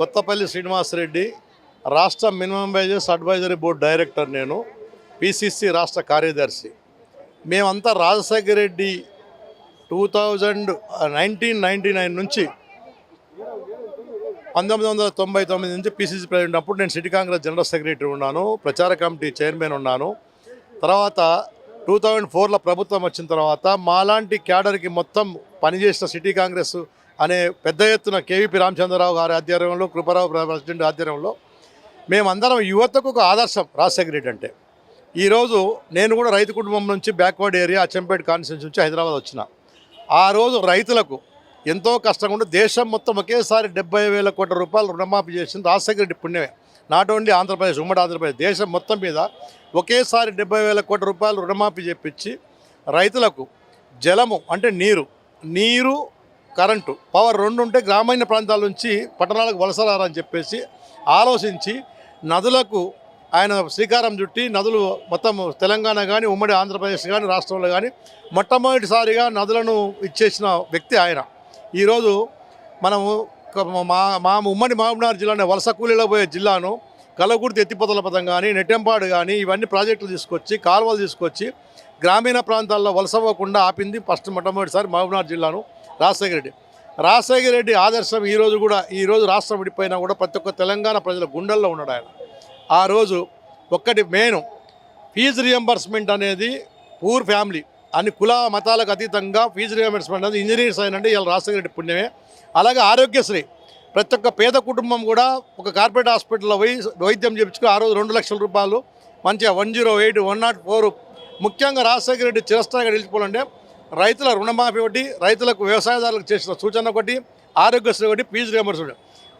కొత్తపల్లి శ్రీనివాసరెడ్డి రాష్ట్ర minimum wages advisory board director నేను PCC రాష్ట్ర కార్యదర్శి. మేమంతా Rajasekhara Reddy two thousand nineteen ninety nine నుంచి పంతొమ్మిది వందల తొంభై తొమ్మిది నుంచి పిసిసి ప్రెసిడెంట్ అప్పుడు నేను సిటీ కాంగ్రెస్ జనరల్ సెక్రటరీ ఉన్నాను ప్రచార కమిటీ చైర్మన్ ఉన్నాను. తర్వాత టూ థౌజండ్ ఫోర్లో ప్రభుత్వం వచ్చిన తర్వాత మాలాంటి క్యాడర్కి మొత్తం పనిచేసిన సిటీ కాంగ్రెస్ అనే పెద్ద ఎత్తున కేవీపీ రామచంద్రరావు గారి ఆధ్వర్యంలో కృపారావు ప్రెసిడెంట్ ఆధ్వర్యంలో మేమందరం యువతకు ఒక ఆదర్శం రాజశేఖర రెడ్డి అంటే. ఈరోజు నేను కూడా రైతు కుటుంబం నుంచి బ్యాక్వర్డ్ ఏరియా అచ్చంపేట కాన్స్టిట్యూన్స్ నుంచి హైదరాబాద్ వచ్చిన. ఆ రోజు రైతులకు ఎంతో కష్టంగా ఉండి దేశం మొత్తం ఒకేసారి డెబ్బై వేల కోట్ల రూపాయలు రుణమాఫీ చేసింది రాజశేఖర రెడ్డి పుణ్యమే. నాట్ ఓన్లీ ఆంధ్రప్రదేశ్ ఉమ్మడి ఆంధ్రప్రదేశ్ దేశం మొత్తం మీద ఒకేసారి డెబ్బై వేల కోట్ల రూపాయలు రుణమాఫీ చేపించి రైతులకు జలము అంటే నీరు నీరు కరెంటు పవర్ రెండు ఉంటే గ్రామీణ ప్రాంతాల నుంచి పట్టణాలకు వలసరారని చెప్పేసి ఆలోచించి నదులకు ఆయన శ్రీకారం చుట్టి నదులు మొత్తం తెలంగాణ కానీ ఉమ్మడి ఆంధ్రప్రదేశ్ కానీ రాష్ట్రంలో కానీ మొట్టమొదటిసారిగా నదులను ఇచ్చేసిన వ్యక్తి ఆయన. ఈరోజు మనము మా మా ఉమ్మడి మహబూబ్నగర్ జిల్లానే వలస కూలీలో పోయే జిల్లాను కలగుర్తి ఎత్తిపోతల పథం కానీ నెట్టెంపాడు కానీ ఇవన్నీ ప్రాజెక్టులు తీసుకొచ్చి కాలువలు తీసుకొచ్చి గ్రామీణ ప్రాంతాల్లో వలస ఆపింది ఫస్ట్ మొట్టమొదటిసారి మహబూబ్నగర్ జిల్లాను రాజశేఖర రెడ్డి. రాజశేఖర రెడ్డి ఆదర్శం ఈరోజు కూడా ఈరోజు రాష్ట్రం విడిపోయినా కూడా ప్రతి ఒక్క తెలంగాణ ప్రజల గుండెల్లో ఉన్నాడు ఆయన. ఆ రోజు ఒక్కటి మెయిన్ ఫీజు రియంబర్స్మెంట్ అనేది పూర్ ఫ్యామిలీ అన్ని కుల మతాలకు అతీతంగా ఫీజు రియంబర్స్మెంట్ అనేది ఇంజనీర్స్ అయినంటే ఇలా రాజశేఖర రెడ్డి పుణ్యమే. అలాగే ఆరోగ్యశ్రీ ప్రతి ఒక్క పేద కుటుంబం కూడా ఒక కార్పొరేట్ హాస్పిటల్లో పోయి వైద్యం చేయించుకుని ఆ రోజు రెండు లక్షల రూపాయలు మంచిగా one zero eight one not four ముఖ్యంగా రాజశేఖర రెడ్డి చిరస్థాయిగా నిలిచిపోవాలంటే రైతుల రుణమాఫీ ఒకటి రైతులకు వ్యవసాయదారులకు చేసిన సూచన ఒకటి ఆరోగ్యశ్రీ ఒకటి ఫీజు ఒకటి.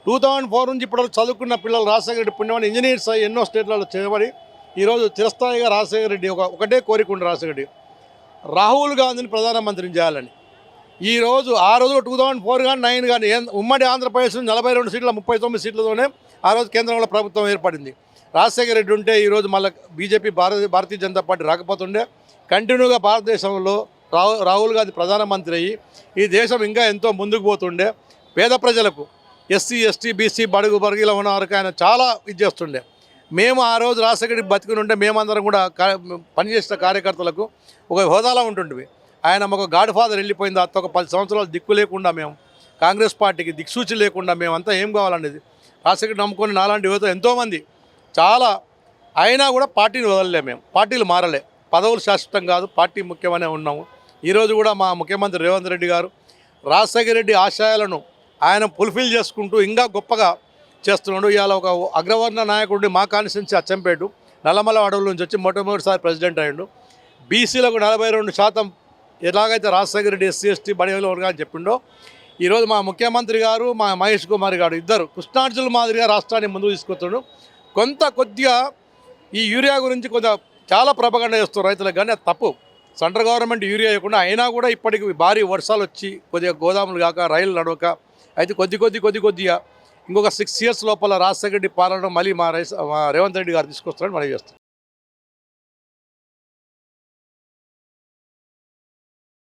టూ థౌజండ్ ఫోర్ నుంచి ఇప్పటివరకు చదువుకున్న పిల్లలు రాజశేఖర రెడ్డి పుణ్యమని ఇంజనీర్స్ అయ్యి ఎన్నో స్టేట్లలో చేయబడి ఈరోజు చిరస్థాయిగా రాజశేఖర రెడ్డి ఒక ఒకటే కోరిక ఉండే రాజశేఖర రెడ్డి. రాహుల్ గాంధీని ప్రధానమంత్రిని చేయాలని. ఈరోజు ఆ రోజు టూ థౌజండ్ ఫోర్ కానీ నైన్ కానీ ఉమ్మడి ఆంధ్రప్రదేశ్ నలభై రెండు సీట్ల ముప్పై తొమ్మిది సీట్లతోనే ఆ రోజు కేంద్రంలో ప్రభుత్వం ఏర్పడింది. రాజశేఖర రెడ్డి ఉంటే ఈరోజు మళ్ళీ బీజేపీ భారత భారతీయ జనతా పార్టీ రాకపోతుండే. కంటిన్యూగా భారతదేశంలో రాహు రాహుల్ గాంధీ ప్రధానమంత్రి అయ్యి ఈ దేశం ఇంకా ఎంతో ముందుకు పోతుండే. పేద ప్రజలకు ఎస్సీ ఎస్టీ బీసీ బడుగు బరిగిలో ఉన్న వారికి ఆయన చాలా ఇది చేస్తుండే. మేము ఆ రోజు రాజశేఖర రెడ్డి బతికుని ఉంటే మేమందరం కూడా పనిచేసిన కార్యకర్తలకు ఒక హోదాలో ఉంటుండేవి ఆయన ఒక గాడ్ ఫాదర్ వెళ్ళిపోయింది. అత్త ఒక పది సంవత్సరాలు దిక్కు లేకుండా మేము కాంగ్రెస్ పార్టీకి దిక్సూచి లేకుండా మేమంతా ఏం కావాలనేది. రాజశేఖర్ నమ్ముకొని నాలాంటి యువత ఎంతోమంది చాలా అయినా కూడా పార్టీని వదలలే మేము. పార్టీలు మారలే. పదవులు శాశ్వతం కాదు. పార్టీ ముఖ్యమనే ఉన్నాము. ఈరోజు కూడా మా ముఖ్యమంత్రి రేవంత్ రెడ్డి గారు రాజశేఖర రెడ్డి ఆశయాలను ఆయన ఫుల్ఫిల్ చేసుకుంటూ ఇంకా గొప్పగా చేస్తున్నాడు. ఇవాళ ఒక అగ్రవర్ణ నాయకుడిని మా కాన్స్టిట్యున్సీ అచ్చంపేటు నల్లమల అడవుల నుంచి వచ్చి మొట్టమొదటిసారి ప్రెసిడెంట్ అయ్యాడు. బీసీలకు నలభై రెండు శాతం ఎలాగైతే రాజశేఖర రెడ్డి ఎస్సీ ఎస్టీ బడిలో వర్గాలు చెప్పిండో ఈరోజు మా ముఖ్యమంత్రి గారు మా మహేష్ కుమార్ గారు ఇద్దరు కృష్ణార్జుల మాదిరిగా రాష్ట్రాన్ని ముందుకు తీసుకొస్తున్నాడు కొంత కొద్దిగా ఈ యూరియా గురించి కొంత చాలా ప్రభగండ చేస్తారు రైతులకు కానీ అది తప్పు. సెంట్రల్ గవర్నమెంట్ యూరియా ఇవ్వకుండా అయినా కూడా ఇప్పటికి భారీ వర్షాలు వచ్చి కొద్దిగా గోదాములు కాక రైలు నడవక అయితే కొద్ది కొద్ది కొద్ది కొద్దిగా ఇంకొక సిక్స్ ఇయర్స్ లోపల రాజశేఖర రెడ్డి పాలన మళ్ళీ మా మా రేవంత్ రెడ్డి గారు తీసుకొస్తారని మనం చేస్తాం